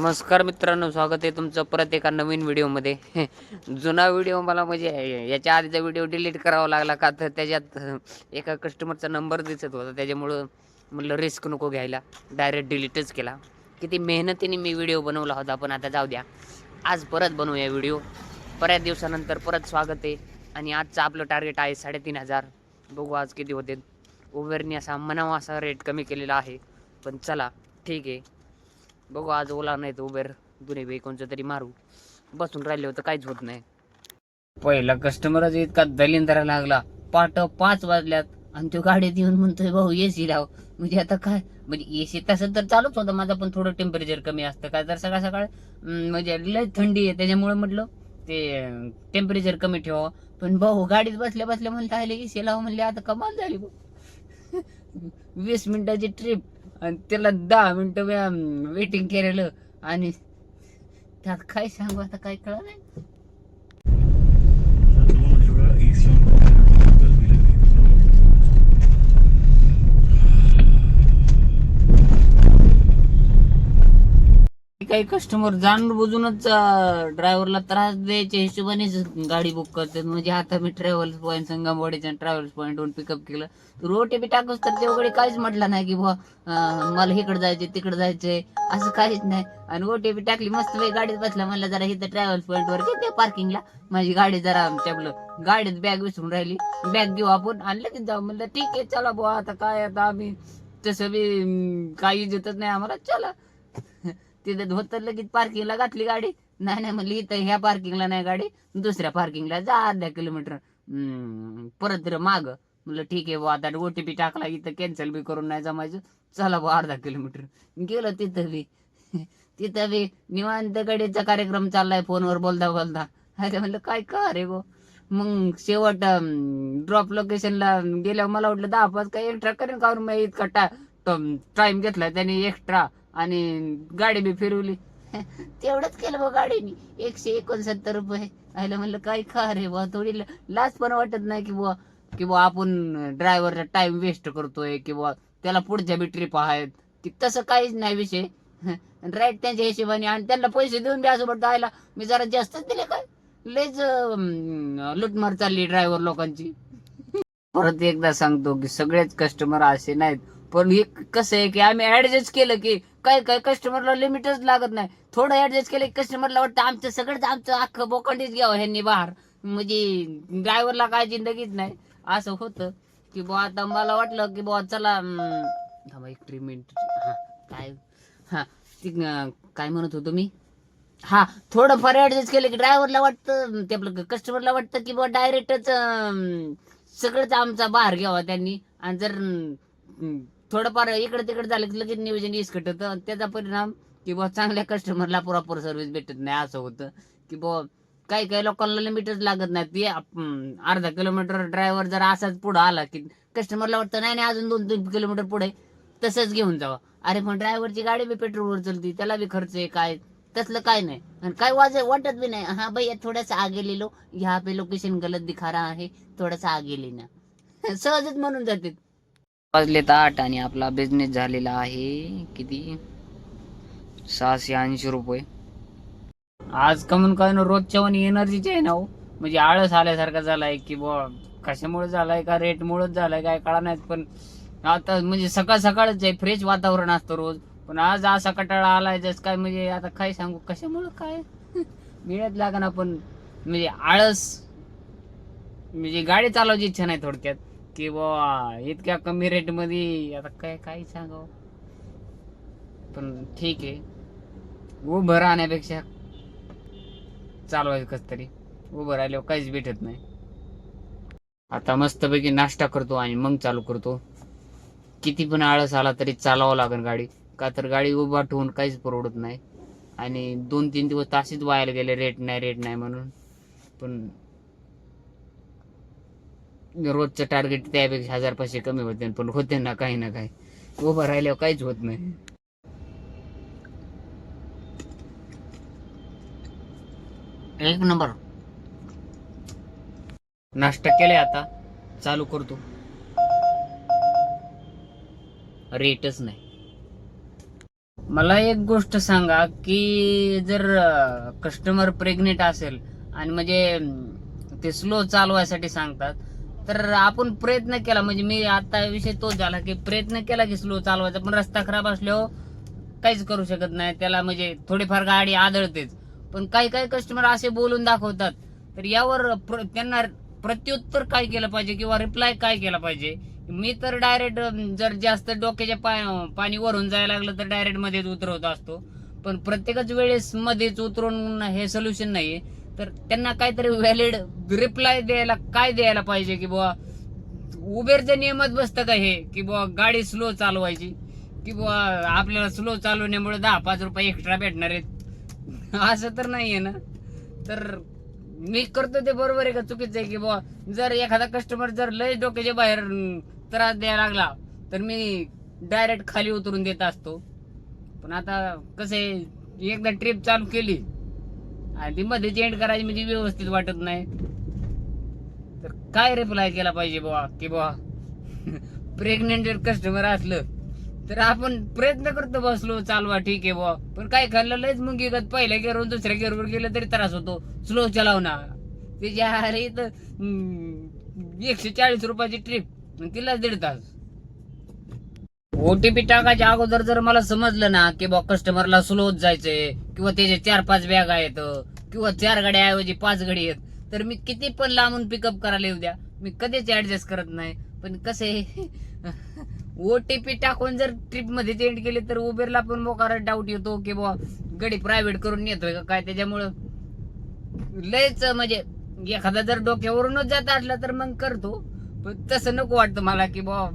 नमस्कार मित्रांनो स्वागत आहे तुमचं परत एका नवीन व्हिडिओमध्ये. जुना व्हिडिओ मला म्हणजे याच्या आधीचा व्हिडिओ डिलीट करावा लागला का? तर त्याच्यात एका कस्टमरचा नंबर दिसत होता. त्याच्यामुळं म्हटलं रिस्क नको घ्यायला. डायरेक्ट डिलीटच केला. किती मेहनतीने मी व्हिडिओ बनवला होता पण आता जाऊ द्या. आज परत बनवूया व्हिडिओ. बऱ्याच दिवसानंतर परत स्वागत आहे. आणि आजचं आपलं टार्गेट आहे साडेतीन हजार. बघू आज किती होते. उबेरनी असा म्हणावा असा रेट कमी केलेला आहे. पण चला ठीक आहे. बघू आज ओला नाही तर उबेर दोन्ही बे कोणचं तरी मारू. बसून राहिले होतं काहीच होत नाही. पहिला कस्टमरच इतका दलिंदरा लागला. पाट पाच वाजल्यात आणि तो गाडीत येऊन म्हणतोय भाऊ एसी लाव. म्हणजे आता काय? म्हणजे एसी तसं तर चालूच होतं. माझं पण थोडं टेम्परेचर कमी असतं. काय तर सकाळ सकाळ म्हणजे लय थंडी आहे. त्याच्यामुळे म्हटलं ते टेम्परेचर कमी ठेवावं पण भाऊ गाडीत बसल्या बसल्या म्हणलं आले एसी लाव. म्हणले आता कमाल झाली भाऊ. वीस मिनिटाची ट्रिप आणि त्याला दहा मिनिटं वेटिंग केलेलं. आणि त्यात काय सांगू आता काय कळलं नाही दोन वेळा एसी ऑन गर्मी लागली काही कस्टमर जाणून बुजूनच ड्रायव्हरला त्रास द्यायच्या हिशोबानेच गाडी बुक करतात. म्हणजे आता मी ट्रॅव्हल्स पॉईंट संगमवाडीच्या ट्रॅव्हल्स पॉईंटवरून पिकअप केलं. तर ओटीपी टाकूस तर तेवढे काहीच म्हटलं नाही की बुवा मला इकडे जायचे तिकडे जायचंय. असं काहीच नाही. आणि ओटीपी टाकली मस्त वेळ गाडीत बसला. म्हणलं जरा इथं ट्रॅव्हल्स पॉईंट वर घेते पार्किंगला माझी गाडी जरा ते गाडीत बॅग विसरून राहिली. बॅग घेऊ आपण. आणि लगेच जाऊ म्हणलं ठीक आहे चला बुवा आता काय आता आम्ही तसं बी काही देतच नाही आम्हाला. चला. तिथे धोतर लगेच पार्किंगला घातली गाडी. नाही नाही म्हणली इथं ह्या पार्किंगला नाही गाडी दुसऱ्या पार्किंगला जा अर्ध्या किलोमीटर परत माग. म्हणलं ठीक आहे बुवा आता ओटीपी टाकला इथं कॅन्सल बी करून नाही जमायचं. चला बा अर्धा किलोमीटर गेलो तिथं बी. तिथं बी निवांत गडीचा कार्यक्रम चाललाय फोनवर बोलता बोलता. अरे म्हणलं काय का रे गो? मग शेवट ड्रॉप लोकेशनला गेल्यावर मला वाटलं दहा पाच काय एक्स्ट्रा करेन का? मग इतका टाइम घेतला त्याने एक्स्ट्रा आणि गाडी बी फिरवली. तेवढंच केलं बा गाडीनी. एकशे एकोणसत्तर रुपये. आयला म्हणलं काय खा रे बा थोडी लाच पण वाटत नाही की बुवा की बुवा आपण ड्रायव्हरचा टाइम वेस्ट करतोय किंवा बुवा त्याला पुढच्या बी ट्रिप आहेत की तसं काहीच नाही विषय. राईट त्यांच्या हिशोबाने आणि त्यांना पैसे देऊन द्या असं आयला मी जरा जास्तच दिले काय? लयच लुटमार चालली ड्रायव्हर लोकांची. परत एकदा सांगतो की सगळेच कस्टमर असे नाहीत. पण हे कसं आहे की आम्ही ऍडजस्ट केलं की काय काय कस्टमरला लिमिटच लागत नाही. थोडं ऍडजस्ट केलं कस्टमरला वाटतं आमचं सगळंच आमचं अख्खं बोकंडीच घ्यावं ह्यांनी बाहेर. म्हणजे ड्रायव्हरला काय जिंदगीच नाही. असं होतं की बुवा आता मला वाटलं की बुवा चला थांबा एक थ्री मिनिट हा काय हा ती काय म्हणत होतो मी? हा थोडंफार ऍडजस्ट केलं की ड्रायव्हरला वाटतं ते आपलं कस्टमरला वाटतं की बुवा डायरेक्टच सगळंच आमचा बाहेर घ्यावा त्यांनी. आणि जर थोडंफार इकडे तिकडे झालं की लगेच नियोजन इसकट होतं. आणि त्याचा परिणाम की बुवा चांगल्या कस्टमरला प्रॉपर सर्व्हिस भेटत नाही असं होतं. की बुवा काही काही लोकांना लिमिटच लागत नाही. ते अर्धा किलोमीटर ड्रायव्हर जर असाच पुढं आला की कस्टमरला वाटतं नाही नाही अजून दोन तीन किलोमीटर पुढे तसंच घेऊन जावा. अरे पण ड्रायव्हरची गाडी बी पेट्रोलवर चलती त्याला बी खर्च आहे काय? तसलं काय नाही. आणि काय वाज वाटत बी नाही. हा भैया थोड़ा आगे लिहिलो. ह्या पे लोकेशन गलत दिखा रहा आहे. थोड़ा आगे लेना सहजच म्हणून जाते वाजलेत आठ आणि आपला बिझनेस झालेला आहे किती? सहाशे ऐंशी रुपये. आज कमून काय ना रोजच्या वाणी एनर्जीचे आहे ना हो. म्हणजे आळस आल्यासारखा झालाय की बुवा कशामुळे झालाय का रेटमुळेच झालाय काय कळा नाही पण आता म्हणजे सकाळ सकाळच आहे फ्रेश वातावरण असतं रोज. पण आज असा कटाळा आलाय जस काय म्हणजे आता काय सांगू कशामुळं काय? मिळत लागणार पण म्हणजे आळस म्हणजे गाडी चालवायची इच्छा नाही थोडक्यात. की बा इतक्या कमी रेटमध्ये आता काय काय सांगाव? पण ठीक आहे. उभं राहण्यापेक्षा चालवायचं कस तरी. उभं राहिल्यावर काहीच भेटत नाही. आता मस्तपैकी नाश्ता करतो आणि मग चालू करतो. किती पण आळस आला तरी चालावं लागेल गाडी. का तर गाडी उभा ठेवून काहीच परवडत नाही. आणि दोन तीन दिवस तासीच वायाला गेले रेट नाही रेट नाही म्हणून. पण रोजचं टार्गेट त्यापेक्षा हजार पाचशे कमी होते पण होते ना काही ना काही. उभं राहिल्यावर काहीच होत नाही. एक नंबर. नाश्ता केलाय आता. चालू करतो. रेटच नाही. मला एक गोष्ट सांगा की जर कस्टमर प्रेग्नेंट असेल आणि म्हणजे ते स्लो चालवायसाठी सांगतात तर आपण प्रयत्न केला म्हणजे मी आता विषय तोच झाला की प्रयत्न केला की स्लो चालवायचा पण रस्ता खराब असल्यावर काहीच करू शकत नाही. त्याला म्हणजे थोडीफार गाडी आदळतेच. पण काही काही कस्टमर असे बोलून दाखवतात. तर यावर प्र- त्यांना प्रत्युत्तर काय केलं पाहिजे किंवा रिप्लाय काय केला पाहिजे? मी तर डायरेक्ट जर जास्त डोक्याच्या पा- पाणी वरून जायला लागलं तर डायरेक्ट मध्येच उतरवत असतो. पण प्रत्येकच वेळेस मध्येच उतरून हे सोल्युशन नाहीये. तर त्यांना काहीतरी व्हॅलिड रिप्लाय द्यायला काय द्यायला पाहिजे की बुवा उबेरच्या नियमात बसतं का हे? की बुवा गाडी स्लो चालवायची. की बुवा आपल्याला स्लो चालवण्यामुळे दहा पाच रुपये एक्स्ट्रा भेटणार आहेत. असं तर नाही आहे ना. तर मी करतो ते बरोबर आहे का? चुकीचं आहे की बुवा जर एखादा कस्टमर जर लय डोक्याच्या बाहेर त्रास द्यायला लागला तर मी डायरेक्ट खाली उतरून देत असतो. पण आता कसं आहे एकदा ट्रिप चालू केली आणि ती मध्ये एंड करायची म्हणजे व्यवस्थित वाटत नाही. तर काय रिप्लाय केला पाहिजे बुवा? की बुवा प्रेग्नेंट जर कस्टमर असलं तर आपण प्रयत्न करतो बसलो चालवा ठीक आहे बुवा. पण काय खाल्लं लयच मग गेलं पहिल्या गेअरवर दुसऱ्या गेअरवर गेलं तरी त्रास होतो. स्लो चालव ना त्याच्या अरे तर एकशे चाळीस रुपयाची ट्रिप तिलाच दीड तास. ओटीपी टाकायच्या अगोदर जर मला समजलं ना की बा कस्टमरला स्लोच जायचंय किंवा त्याचे चार पाच बॅग आहेत किंवा चार गाड्या ऐवजी पाच गाडी आहेत तर मी किती पण लांबून पिकअप करायला येऊ द्या. मी कधीच ऍडजस्ट करत नाही. पण कसे ओटीपी टाकून जर ट्रिपमध्ये एंड केली तर उबेरला पण मोकार डाऊट येतो की बुवा गडी प्रायव्हेट करून येतोय का काय? त्याच्यामुळं लयच म्हणजे एखादा जर डोक्यावरूनच जात असला तर मग करतो. पण तसं नको वाटतं मला की बुवा.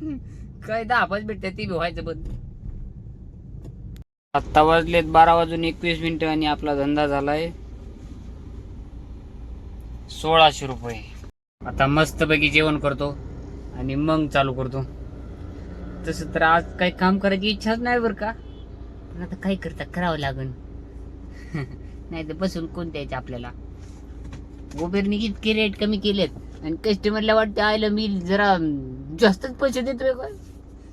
काय दहा पाच भेटते ती बी व्हायचं बंद. आत्ता वाजलेत बारा वाजून एकवीस मिनिटं आणि आपला धंदा झालाय सोळाशे रुपये. आता मस्तपैकी जेवण करतो आणि मग चालू करतो. तसं तर आज काही काम करायची इच्छाच नाही बरं का. पण आता काय करता करावं लागन. नाही तर बसून कोण द्यायचं आपल्याला? उबेरने इतके रेट कमी केलेत आणि कस्टमरला वाटतं आयला मी जरा जास्तच पैसे देतोय काय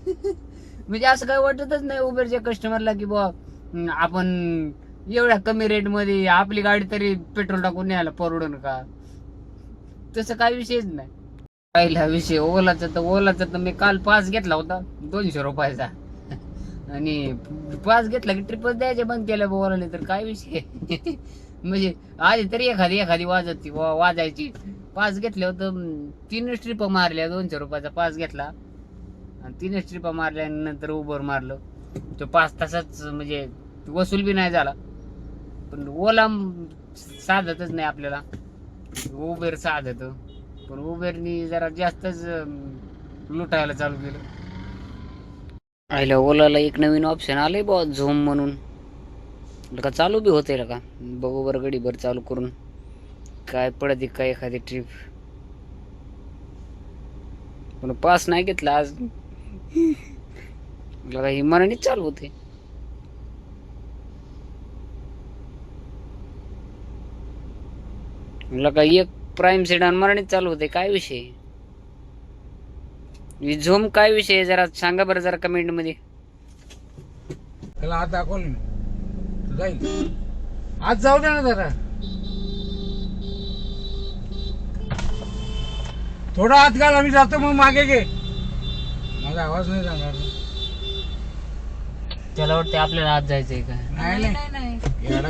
म्हणजे असं काय वाटतच नाही उबेरच्या कस्टमरला की बुवा आपण एवढ्या कमी रेटमध्ये आपली गाडी तरी पेट्रोल टाकून न्यायला परवडन का? तसं काय विषयच नाही. पहिला विषय ओलाचा तर ओलाचा तर मी काल पास घेतला होता दोनशे रुपयाचा. आणि पास घेतला की ट्रिपच द्यायचे बंद केलं ओलाने तर काय विषय? म्हणजे आधी तरी एखादी एखादी वाजत वाजायची. पास घेतले होतं तीन ट्रिप मारल्या दोनशे रुपयाचा पास घेतला. आणि तीनच ट्रिपा मारल्या आणि नंतर उबर मारलं. तो पाच तासाच म्हणजे वसूल बी नाही झाला. पण ओला साधतच नाही आपल्याला. उबेर साधत. पण उबेरनी जरा जास्तच लुटायला चालू केलं. आयला ओलाला एक नवीन ऑप्शन आलंय बा झोम म्हणून. का चालू बी होते का? बघू बरं गडीभर चालू करून. काय पडते काय एखादी ट्रिप पण पास नाही घेतला आज. म्हटलं का चालू होते. म्हटलं का एक प्राईम सेडान मराठीच चालू होते. काय विषय? ही झोम काय विषय जरा सांगा बरं जरा कमेंटमध्ये. त्याला दाखवून दाखवलं मी जाईल. आज जाऊ दे ना जरा. थोडा आत घाल आम्ही जातो मग मागे घे. माझा आवाज नाही जाणार त्याला वाटतं आपल्याला आज जायचंय का? नाही नाही. येडा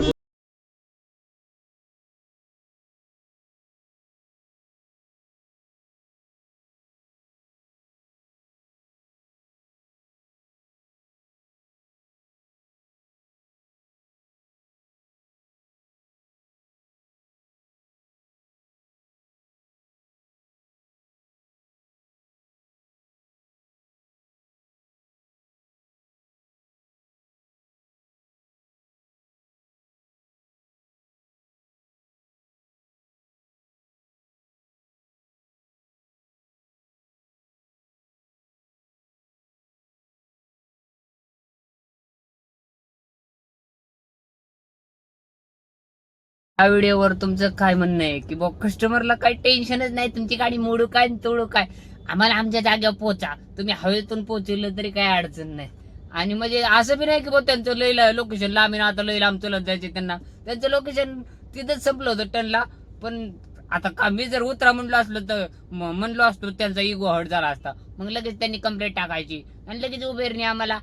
या व्हिडिओवर तुमचं काय म्हणणं आहे? की बा कस्टमरला काही टेन्शनच नाही तुमची गाडी मोडू काय तोडू काय? आम्हाला आमच्या जागेवर पोचा तुम्ही हवेतून पोहोचवलं तरी काही अडचण नाही. आणि म्हणजे असं बी नाही की बा त्यांचं लय लोकेशन लांब ना आता लय लांब चलत जायचे त्यांना. त्यांचं लोकेशन तिथंच संपलं होतं टनला. पण आता का मी जर उतरा म्हणलो असलो तर म्हणलो असतो त्यांचा इगो हट झाला असता. मग लगेच त्यांनी कंप्लेंट टाकायची. आणि लगेच उभेरणी आम्हाला.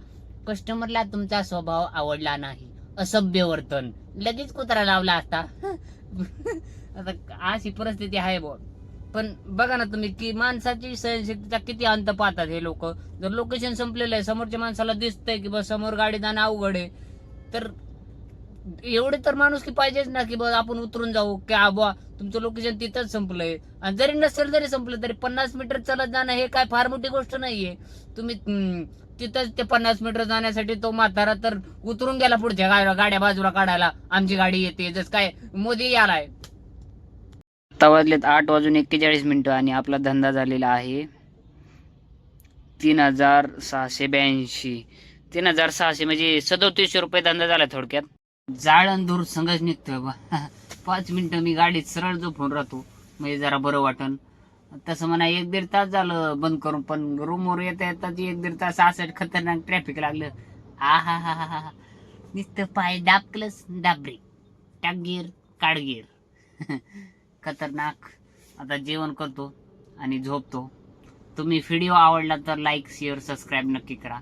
कस्टमरला तुमचा स्वभाव आवडला नाही. असभ्य वर्तन. लगेच कुत्रा लावला असता. आता अशी परिस्थिती आहे बुवा. पण बघा ना तुम्ही की माणसाची सहनशक्तीचा किती अंत पाहतात हे लोक. जर लोकेशन संपलेलं आहे समोरच्या माणसाला दिसतंय की बस समोर गाडी जाणं अवघड आहे तर एवढे तर माणूस की पाहिजेच ना की बस आपण उतरून जाऊ की आबा तुमचं लोकेशन तिथंच संपलंय. आणि जरी नसेल जरी संपलं तरी पन्नास मीटर चालत जाणं हे काय फार मोठी गोष्ट नाहीये. तुम्ही तिथंच ते पन्नास मीटर जाण्यासाठी तो म्हातारा तर उतरून गेला पुढच्या गा- गाड्या बाजूला काढायला. आमची गाडी येते जस काय मोदी आलाय आता वाजलेत आठ वाजून एक्केचाळीस मिनिटं आणि आपला धंदा झालेला आहे. तीन हजार सहाशे ब्याऐंशी. तीन हजार सहाशे म्हणजे सदोतीसशे रुपये धंदा झाला थोडक्यात. जाळंदूर संघच निघतोय बा. पाच मिनिटं मी गाडीत सरळ झोपून राहतो. म्हणजे जरा बरं वाटन. तसं म्हणा एक दीड तास झालं बंद करून पण रूमवर येता येता एक दीड तास असं खतरनाक ट्रॅफिक लागलं. हा हा हा हा हा. नुसतं पाय दाबकलंच दाबरे. टाकगीर काडगीर. खतरनाक. आता जेवण करतो आणि झोपतो. तुम्ही व्हिडिओ आवडला तर लाईक शेअर सबस्क्राईब नक्की करा.